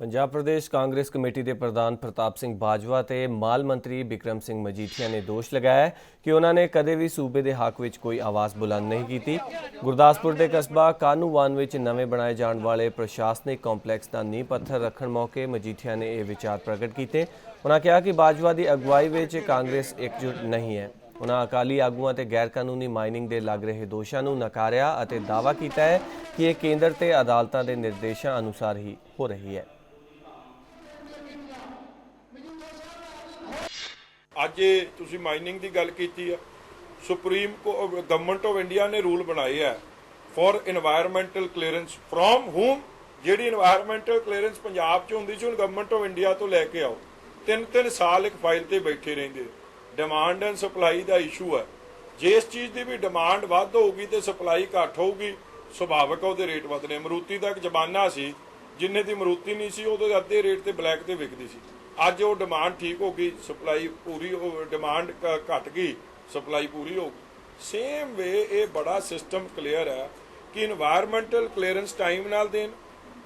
Punjab Pradesh Congress committee ਦੇ ਪ੍ਰਧਾਨ ਪ੍ਰਤਾਪ ਸਿੰਘ ਬਾਜਵਾ ਤੇ ਮਾਲ ਮੰਤਰੀ ਬਿਕਰਮ ਸਿੰਘ ਮਜੀਠੀਆ ਨੇ ਦੋਸ਼ ਲਗਾਇਆ ਕਿ ਉਹਨਾਂ ਨੇ ਕਦੇ ਵੀ ਸੂਬੇ ਦੇ ਹੱਕ ਵਿੱਚ ਕੋਈ ਆਵਾਜ਼ ਬੁਲੰਦ ਨਹੀਂ ਕੀਤੀ। ਗੁਰਦਾਸਪੁਰ ਦੇ ਕਸਬਾ ਕਾਨੂੰਵਾਨ ਵਿੱਚ ਨਵੇਂ ਬਣਾਏ ਜਾਣ ਵਾਲੇ ਪ੍ਰਸ਼ਾਸਨਿਕ ਕੰਪਲੈਕਸ ਦਾ ਨੀਂਹ ਪੱਥਰ ਰੱਖਣ ਮੌਕੇ ਮਜੀਠੀਆ ਨੇ ਇਹ ਵਿਚਾਰ ਪ੍ਰਗਟ ਕੀਤੇ। ਉਹਨਾਂ ਕਿਹਾ ਕਿ ਬਾਜਵਾ ਦੀ ਅਗਵਾਈ ਵਿੱਚ ਕਾਂਗਰਸ ਇਕਜੁੱਟ ਨਹੀਂ ਹੈ। ਉਹਨਾਂ ਅਕਾਲੀ ਆਗੂਆਂ ਤੇ ਗੈਰ ਕਾਨੂੰਨੀ ਮਾਈਨਿੰਗ ਦੇ ਲੱਗ ਰਹੇ ਦੋਸ਼ਾਂ ਨੂੰ ਨਕਾਰਿਆ ਅਤੇ ਦਾਅਵਾ ਕੀਤਾ ਹੈ ਕਿ ਇਹ ਕੇਂਦਰ ਤੇ ਅਦਾਲਤਾਂ ਦੇ ਨਿਰਦੇਸ਼ਾਂ ਅਨੁਸਾਰ ਹੀ ਹੋ ਰਹੀ ਹੈ। ਅੱਜ ਤੁਸੀਂ ਮਾਈਨਿੰਗ ਦੀ ਗੱਲ ਕੀਤੀ ਆ ਸੁਪਰੀਮ ਗਵਰਨਮੈਂਟ ਆਫ ਇੰਡੀਆ ਨੇ ਰੂਲ ਬਣਾਏ ਆ for environmental clearance from whom ਜਿਹੜੀ এনवायरमेंटਲ ਕਲੀਅਰੈਂਸ ਪੰਜਾਬ 'ਚ ਹੁੰਦੀ ਸੀ, ਹੁਣ ਗਵਰਨਮੈਂਟ ਆਫ ਇੰਡੀਆ ਤੋਂ ਲੈ ਕੇ ਆਓ। ਤਿੰਨ ਤਿੰਨ ਸਾਲ ਇੱਕ ਫਾਈਲ ਤੇ ਬੈਠੇ ਰਹਿੰਦੇ ਡਿਮਾਂਡ ਐਂਡ ਸਪਲਾਈ ਦਾ ਇਸ਼ੂ ਹੈ ਜੇ ਇਸ ਚੀਜ਼ ਦੀ ਵੀ ਡਿਮਾਂਡ ਵੱਧ ਹੋਊਗੀ ਤੇ ਸਪਲਾਈ ਘੱਟ ਹੋਊਗੀ, ਸੁਭਾਵਿਕ ਉਹਦੇ ਰੇਟ ਵਧਨੇ ਮਰੂਤੀ ਦਾ ਇੱਕ ਜ਼ਮਾਨਾ ਸੀ, ਜਿੰਨੇ ਦੀ ਮਰੂਤੀ ਨਹੀਂ ਸੀ, ਉਹਦੇ ਅੱਧੇ ਰੇਟ ਤੇ ਬਲੈਕ ਤੇ ਵਿਕਦੀ ਸੀ। ਅੱਜ ਉਹ ਡਿਮਾਂਡ ਠੀਕ ਹੋ ਗਈ ਸਪਲਾਈ ਪੂਰੀ ਹੋ ਡਿਮਾਂਡ ਘਟ ਗਈ ਸਪਲਾਈ ਪੂਰੀ ਹੋ ਗਈ। ਸੇਮ ਵੇ ਇਹ ਬੜਾ ਸਿਸਟਮ ਕਲੀਅਰ ਹੈ ਕਿ এনवायरमेंटਲ ਕਲੀਅਰੈਂਸ ਟਾਈਮ ਨਾਲ ਦੇਣ।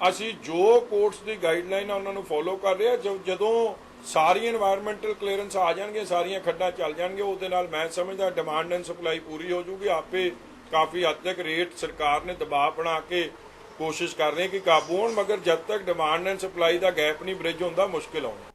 ਅਸੀਂ ਜੋ ਕੋਰਟਸ ਦੀ ਗਾਈਡਲਾਈਨ ਆ, ਉਹਨਾਂ ਨੂੰ ਫੋਲੋ ਕਰ ਰਹੇ ਆ ਜਦੋਂ ਸਾਰੀਆਂ এনवायरमेंटਲ ਕਲੀਅਰੈਂਸ ਆ ਜਾਣਗੇ, ਸਾਰੀਆਂ ਖੱਡਾਂ ਚੱਲ ਜਾਣਗੇ, ਉਹਦੇ ਨਾਲ ਮੈਂ ਸਮਝਦਾ ਡਿਮਾਂਡ ਐਂਡ ਸਪਲਾਈ ਪੂਰੀ ਹੋ ਜੂਗੀ। ਆਪੇ ਕਾਫੀ ਹੱਦ ਤੱਕ ਰੇਟ ਸਰਕਾਰ ਨੇ ਦਬਾਅ ਬਣਾ ਕੇ ਕੋਸ਼ਿਸ਼ ਕਰ ਰਹੇ ਕਿ ਕਾਬੂ ਹੋਣ, ਮਗਰ ਜਦ ਤੱਕ ਡਿਮਾਂਡ ਐਂਡ ਸਪਲਾਈ ਦਾ ਗੈਪ ਨਹੀਂ ਬ੍ਰਿਜ ਹੁੰਦਾ, ਮੁਸ਼ਕਿਲ ਆਉਣਾ।